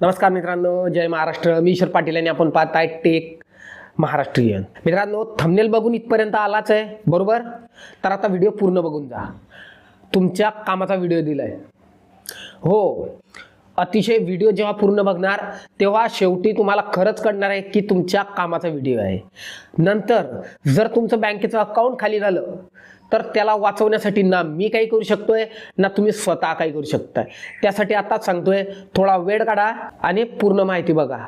नमस्कार मित्रांनो जय महाराष्ट्र. मी ईश्वर पाटील आणि आपण पाहत आहे टेक महाराष्ट्रीयन. मित्रांनो थंबनेल बघून इथपर्यंत आलाच आहे बरोबर? तर आता व्हिडिओ पूर्ण बघून जा. तुमच्या कामाचा व्हिडिओ दिलाय. हो अतिशय व्हिडिओ जेव्हा पूर्ण बघणार तेव्हा शेवटी तुम्हाला खरंच कळणार आहे की तुमच्या कामाचा व्हिडिओ आहे. नंतर जर तुमचं बँकेचं अकाउंट खाली झालं तर त्याला वाचवण्यासाठी ना मी काही करू शकतोय ना तुम्ही स्वतः काही करू शकताय. त्यासाठी आताच सांगतोय थोडा वेळ काढा आणि पूर्ण माहिती बघा.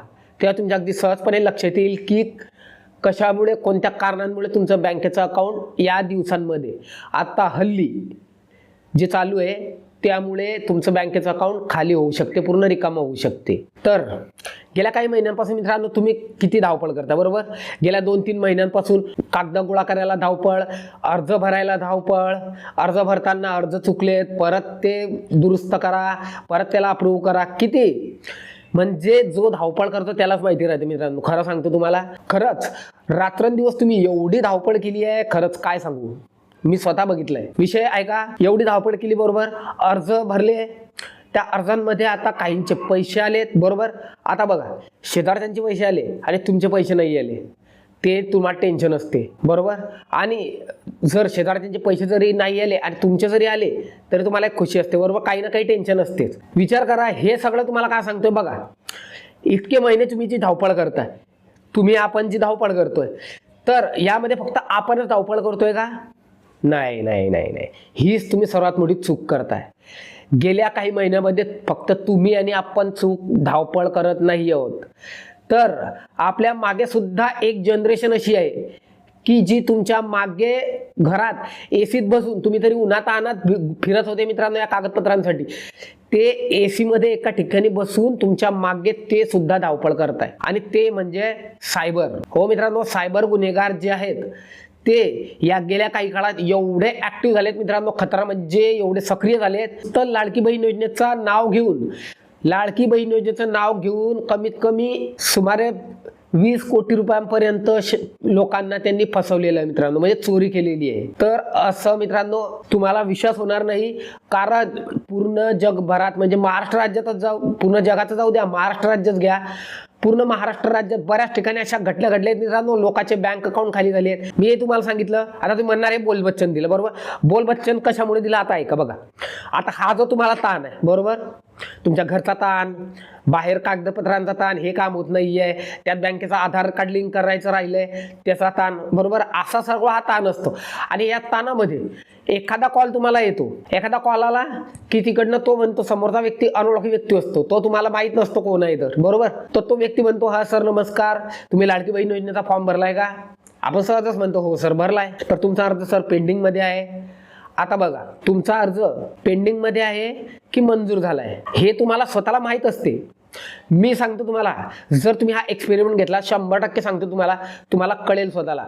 तेव्हा तुमच्या अगदी सहजपणे लक्षात येईल की कशामुळे कोणत्या कारणांमुळे तुमचं बँकेचं अकाउंट या दिवसांमध्ये आता हल्ली जे चालू आहे त्यामुळे तुमचं बँकेचं अकाउंट खाली होऊ शकते पूर्ण रिकामं होऊ शकते. तर गेल्या काही महिन्यांपासून मित्रांनो तुम्ही किती धावपळ करता बरोबर? गेल्या दोन तीन महिन्यांपासून कागद गोळा करायला धावपळ अर्ज भरायला धावपळ अर्ज भरताना अर्ज चुकलेत परत ते दुरुस्त करा परत त्याला अप्रूव्ह करा किती? म्हणजे जो धावपळ करतो त्यालाच माहिती राहते मित्रांनो खरं सांगतो तुम्हाला. खरंच रात्रंदिवस तुम्ही एवढी धावपळ केली आहे खरंच काय सांगू? मी स्वतः बघितलंय. विषय ऐका एवढी धावपळ केली बरोबर? अर्ज भरले. त्या अर्जांमध्ये आता काहींचे पैसे आलेत बरोबर? आता बघा शेजारच्यांचे पैसे आले आणि तुमचे पैसे नाही आले. ते तुम्हाला टेन्शन असते बरोबर? आणि जर शेजारच्यांचे पैसे जरी नाही आले आणि तुमचे जरी आले तरी तुम्हाला एक खुशी असते बरोबर? काही ना काही टेन्शन असतेच. विचार करा हे सगळं तुम्हाला काय सांगतोय बघा. इतके महिने तुम्ही जी धावपळ करताय तुम्ही आपण जी धावपळ करतोय तर यामध्ये फक्त आपणच धावपळ करतोय का? नाही नाही नाही नाही. हीच तुम्ही सर्वात मोठी चूक करताय. गेल्या काही महिन्यामध्ये फक्त तुम्ही आणि आपण चूक धावपळ करत नाही आहोत. तर आपल्या मागे सुद्धा एक जनरेशन अशी आहे की जी तुमच्या मागे घरात एसीत बसून तुम्ही तरी उन्हात आणत फिरत होते मित्रांनो या कागदपत्रांसाठी. ते ए सीमध्ये एका ठिकाणी बसून तुमच्या मागे ते सुद्धा धावपळ करताय. आणि ते म्हणजे सायबर. हो मित्रांनो सायबर गुन्हेगार जे आहेत ते या गेल्या काही काळात एवढे ऍक्टिव्ह झालेत मित्रांनो. खतरा म्हणजे एवढे सक्रिय झालेत. तर लाडकी बहीण योजनेचं नाव घेऊन लाडकी बहीण योजनेचं नाव घेऊन कमीत कमी सुमारे वीस कोटी रुपयांपर्यंत लोकांना त्यांनी फसवलेलं आहे मित्रांनो. म्हणजे चोरी केलेली आहे. तर असं मित्रांनो तुम्हाला विश्वास होणार नाही. कारण पूर्ण जगभरात म्हणजे महाराष्ट्र राज्यातच जाऊ पूर्ण जगाचं जाऊ द्या महाराष्ट्र राज्यच घ्या. पूर्ण महाराष्ट्र राज्यात बऱ्याच ठिकाणी अशा घटना घडल्या आहेत. मित्रांनो लोकांचे बँक अकाउंट खाली झाले आहेत. मी हे तुम्हाला सांगितलं. आता तुम्ही म्हणणार आहे बोल बच्चन दिलं. बरोबर? बोल बच्चन कशामुळे दिलं? आता ऐका बघा. आता हा जो तुम्हाला ताण आहे बरोबर? तुमच्या घरचा ताण बाहेर कागदपत्रांचा ताण हे काम होत नाहीये. त्यात बँकेचा आधार कार्ड लिंक करायचं राहिलंय. त्याचा ताण बरोबर? असा सगळं हा ताण असतो. आणि या ताणामध्ये एखादा कॉल तुम्हाला येतो. एखादा कॉल आला की तिकडनं तो म्हणतो समोरचा व्यक्ती अनोळखी व्यक्ती असतो. तो तुम्हाला माहीत नसतो कोण आहे तर. बरोबर? तर तो व्यक्ती म्हणतो हा सर नमस्कार. तुम्ही लाडकी बहीण योजनेचा फॉर्म भरलाय का? आपण सहजच म्हणतो हो सर भरलाय. तर तुमचा अर्ज सर पेंडिंगमध्ये आहे. आता बघा तुमचा अर्ज पेंडिंगमध्ये आहे की मंजूर झालाय? हे तुम्हाला स्वतःला माहीत असते. मी सांगतो तुम्हाला जर तुम्ही हा एक्सपेरिमेंट घेतला शंभर टक्के सांगतो तुम्हाला तुम्हाला कळेल स्वतःला.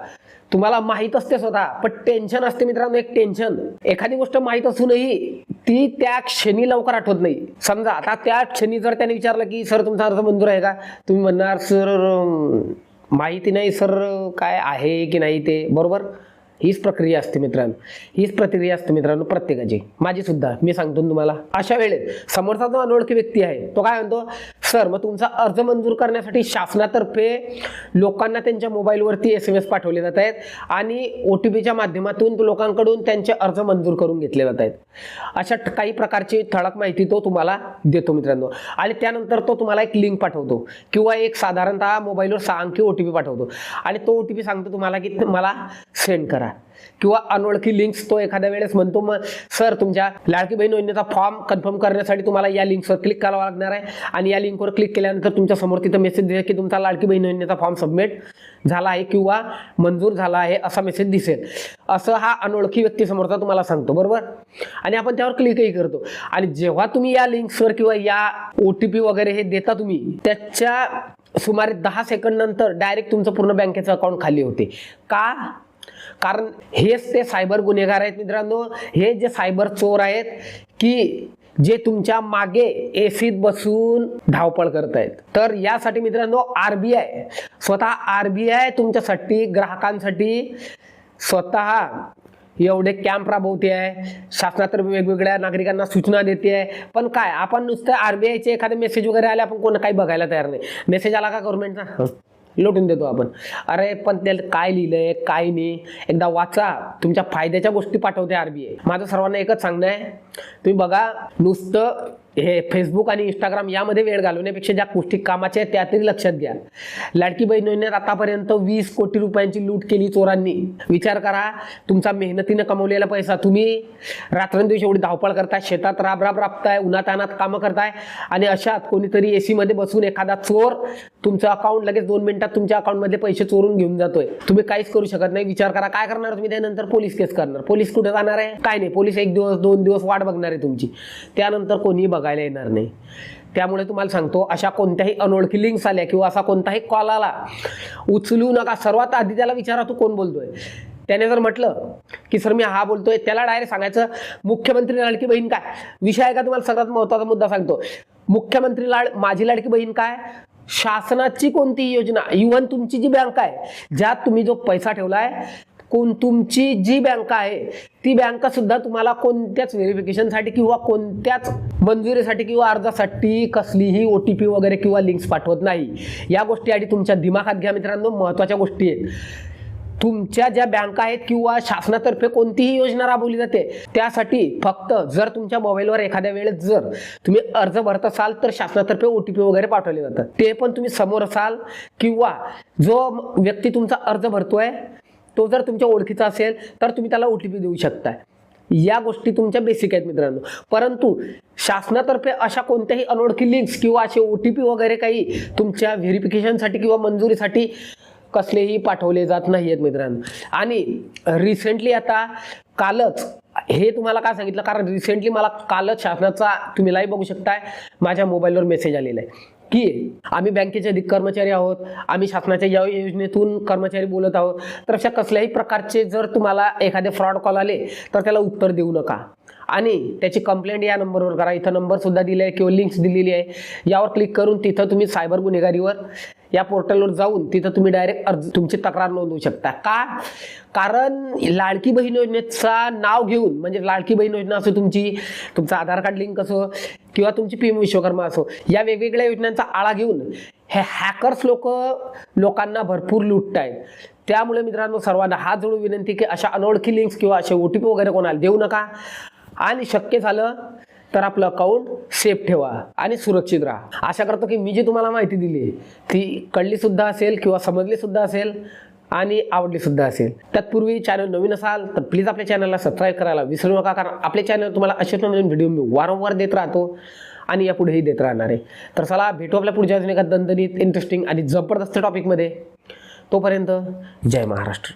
तुम्हाला माहीत असते स्वतः पण टेन्शन असते मित्रांनो एक टेन्शन एखादी गोष्ट माहीत असूनही ती त्या क्षणी लवकर आठवत नाही. समजा आता त्या क्षणी जर त्याने विचारलं की सर तुमचा अर्ज मंजूर आहे का? तुम्ही म्हणणार सर माहिती नाही सर काय आहे की नाही ते? बरोबर? हीच प्रक्रिया असते मित्रांनो. हीच प्रक्रिया असते मित्रांनो प्रत्येकाची. माझी सुद्धा मी सांगतो तुम्हाला अशा वेळेत समोरचा जो अनोळखी व्यक्ती आहे तो काय म्हणतो सर मग तुमचा अर्ज मंजूर करण्यासाठी शासनातर्फे लोकांना त्यांच्या मोबाईलवरती एस एम एस पाठवले जात आहेत आणि ओ टी पीच्या माध्यमातून लोकांकडून त्यांचे अर्ज मंजूर करून घेतले जात आहेत. अशा काही प्रकारची ठळक माहिती तो तुम्हाला देतो मित्रांनो. आणि त्यानंतर तो तुम्हाला एक लिंक पाठवतो किंवा एक साधारणतः मोबाईलवर सहा अंकी ओ टी पी पाठवतो. आणि तो ओ टी पी सांगतो तुम्हाला की मला सेंड करा. किंवा अनोळखी लिंक्स तो एखाद्या वेळेस म्हणतो मग सर तुमच्या लाडकी बहीण योजनेचा फॉर्म कन्फर्म करण्यासाठी तुम्हाला या लिंक्सवर क्लिक करावं लागणार आहे. आणि या लिंकवर क्लिक केल्यानंतर तुमच्यासमोर तिथं मेसेज दिसेल की तुमचा लाडकी बहीण योजनेचा फॉर्म सबमिट झाला आहे किंवा मंजूर झाला आहे असा मेसेज दिसेल. असं हा अनोळखी व्यक्तीसमोरचा तुम्हाला सांगतो बरोबर? आणि आपण त्यावर क्लिकही करतो. आणि जेव्हा तुम्ही या लिंक्सवर किंवा या ओ टी पी वगैरे हे देता तुम्ही त्याच्या सुमारे दहा सेकंड नंतर डायरेक्ट तुमचं पूर्ण बँकेचं अकाउंट खाली होते. का? कारण हेच ते सायबर गुन्हेगार आहेत मित्रांनो हे जे सायबर चोर आहेत की जे तुमच्या मागे एसीत बसून धावपळ करत आहेत तर यासाठी मित्रांनो आरबीआय स्वतः आरबीआय तुमच्यासाठी ग्राहकांसाठी स्वतः एवढे कॅम्प राबवते आहे. शासनातर्फे वेगवेगळ्या नागरिकांना सूचना देते आहे. पण काय आपण नुसतं आरबीआयचे एखादे मेसेज वगैरे आले आपण कोण काही बघायला तयार नाही. मेसेज आला का गव्हर्नमेंटचा लोटून देतो आपण. अरे पण त्याला काय लिहिलंय काय नाही? एकदा वाचा. तुमच्या फायद्याच्या गोष्टी पाठवते आरबीआय माझं सर्वांना एकच सांगणं आहे. तुम्ही बघा नुसतं हे फेसबुक आणि इंस्टाग्राम यामध्ये वेळ घालवण्यापेक्षा ज्या गोष्टी कामाच्या आहेत त्या तरी लक्षात घ्या. लाडकी बहीण योजनेत आतापर्यंत वीस कोटी रुपयांची लूट केली चोरांनी. विचार करा तुमचा मेहनतीनं कमवलेला पैसा तुम्ही रात्रंदिवशी एवढी धावपळ करताय शेतात राब राब राबताय उन्हातानात कामं करताय आणि अशात कोणीतरी ए सीमध्ये बसून एखादा चोर तुमचं अकाउंट लगेच दोन मिनिटात तुमच्या अकाउंटमधले पैसे चोरून घेऊन जातोय. तुम्ही काहीच करू शकत नाही. विचार करा काय करणार तुम्ही? त्यानंतर पोलीस केस करणार. पोलीस कुठे जाणार आहे? काय नाही. पोलीस एक दिवस दोन दिवस वाट बघणार आहे तुमची. त्यानंतर कोणीही बघायला येणार नाही. त्यामुळे तुम्हाला सांगतो अशा कोणत्याही अनोळखी लिंक्स आल्या किंवा असा कोणताही कॉल आला उचलू नका. सर्वात आधी त्याला विचारा तू कोण बोलतोय? त्याने जर म्हटलं की सर मी हा बोलतोय त्याला डायरेक्ट सांगायचं मुख्यमंत्री लाडकी बहीण काय? विषय आहे का तुम्हाला? सगळ्यात महत्त्वाचा मुद्दा सांगतो. मुख्यमंत्री लाड माझी लाडकी बहीण काय? शासनाची कोणतीही योजना? इव्हन तुमची जी बँक आहे ज्यात तुम्ही जो पैसा ठेवलाय कोण तुमची जी बँक आहे ती बँक सुद्धा तुम्हाला कोणत्याच व्हेरिफिकेशनसाठी किंवा कोणत्याच मंजुरीसाठी किंवा अर्जासाठी कसलीही ओ टी पी वगैरे किंवा लिंक्स पाठवत नाही. या गोष्टी आधी तुमच्या दिमागात घ्या मित्रांनो. महत्त्वाच्या गोष्टी आहेत. तुमच्या ज्या बँका आहेत किंवा शासनातर्फे कोणतीही योजना राबवली जाते त्यासाठी फक्त जर तुमच्या मोबाईलवर एखाद्या वेळेस जर तुम्ही अर्ज भरत असाल तर शासनातर्फे ओ टी पी वगैरे पाठवले जातात. ते पण तुम्ही समोर असाल किंवा जो व्यक्ती तुमचा अर्ज भरतोय तो जर तुमच्या ओळखीचा असेल तर तुम्ही त्याला ओ टी पी देऊ शकताय. या गोष्टी तुमच्या बेसिक आहेत मित्रांनो. परंतु शासनातर्फे अशा कोणत्याही अनोळखी लिंक्स किंवा असे ओ टी पी वगैरे काही तुमच्या व्हेरिफिकेशनसाठी किंवा मंजुरीसाठी कसलेही पाठवले जात नाही आहेत मित्रांनो. आणि रिसेंटली आता कालच हे तुम्हाला का सांगितलं? कारण रिसेंटली मला कालच शासनाचा तुम्ही लाईव्ह बघू शकताय माझ्या मोबाईलवर मेसेज आलेला आहे. की आम्ही बँकेचे अधिक कर्मचारी आहोत आम्ही शासनाच्या या योजनेतून कर्मचारी बोलत आहोत. तर अशा कसल्याही प्रकारचे जर तुम्हाला एखादे फ्रॉड कॉल आले तर त्याला उत्तर देऊ नका. आणि त्याची कंप्लेंट या नंबरवर करा. इथं नंबरसुद्धा दिले आहे किंवा लिंक्स दिलेली आहे. यावर क्लिक करून तिथं तुम्ही सायबर गुन्हेगारीवर या पोर्टलवर जाऊन तिथं तुम्ही डायरेक्ट अर्ज तुमची तक्रार नोंदवू शकता. का? कारण लाडकी बहीण योजनेचा नाव घेऊन म्हणजे लाडकी बहीण योजना असो तुमची तुमचं आधार कार्ड लिंक असो किंवा तुमची पी एम विश्वकर्मा असो या वेगवेगळ्या योजनांचा आळा घेऊन हे हॅकर्स लोक लोकांना भरपूर लुटत आहेत त्यामुळे मित्रांनो सर्वांना हात जोडून विनंती की अशा अनोळखी लिंक्स किंवा असे ओ टी पी वगैरे कोणाला देऊ नका. आणि शक्य झालं तर आपलं अकाउंट सेफ ठेवा आणि सुरक्षित राहा. आशा करतो की मी जी तुम्हाला माहिती दिली ती कळलीसुद्धा असेल किंवा समजलीसुद्धा असेल आणि आवडलीसुद्धा असेल. तत्पूर्वी चॅनल नवीन असाल तर प्लीज आपल्या चॅनलला सबस्क्राईब करायला विसरू नका कारण आपले चॅनल तुम्हाला असेच नवीन व्हिडिओ मी वारंवार देत राहतो आणि यापुढेही देत राहणार आहे. तर चला भेटू आपल्या पुढच्या अजून एका दणदणीत इंटरेस्टिंग आणि जबरदस्त टॉपिकमध्ये तोपर्यंत जय महाराष्ट्र.